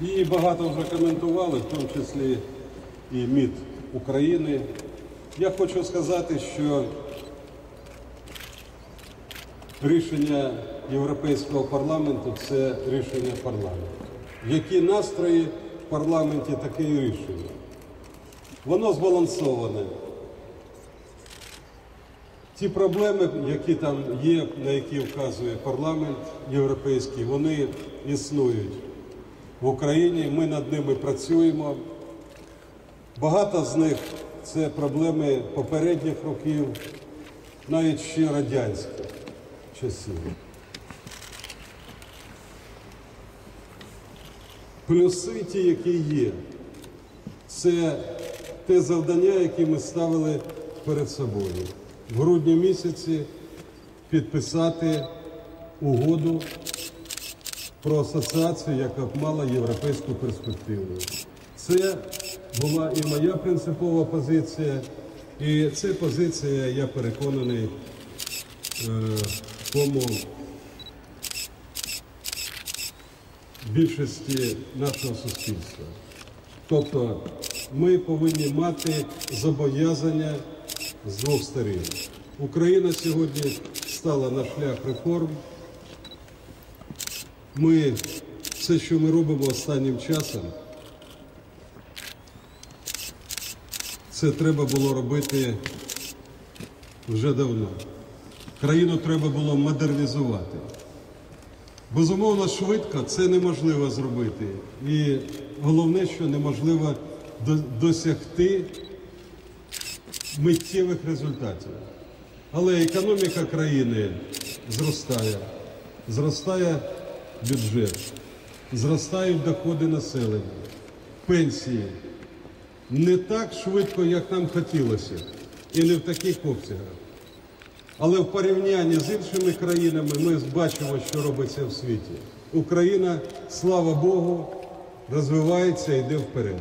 Її багато вже коментували, в тому числі і МІД України. Я хочу сказати, що рішення Європейського парламенту це рішення парламенту. Які настрої в парламенті, таке і рішення. Воно збалансоване. Ті проблеми, які там є, на які вказує парламент європейський, вони існують в Україні. Ми над ними працюємо. Багато з них це проблеми попередніх років, навіть ще радянських часів. Плюси ті, які є, це те завдання, яке ми ставили перед собою. В грудні місяці підписати угоду про асоціацію, яка б мала європейську перспективу. Це була і моя принципова позиція, і це позиція, я переконаний, е, тому більшості нашого суспільства. Тобто ми повинні мати зобов'язання з двох сторін. Україна сьогодні стала на шлях реформ. Ми все, що ми робимо останнім часом, це треба було робити вже давно. Країну треба було модернізувати. Безумовно, швидко це неможливо зробити. І головне, що неможливо досягти миттєвих результатів. Але економіка країни зростає, зростає бюджет, зростають доходи населення, пенсії. Не так швидко, як нам хотілося, і не в таких обсягах. Але в порівнянні з іншими країнами ми бачимо, що робиться в світі. Україна, слава Богу, розвивається і йде вперед.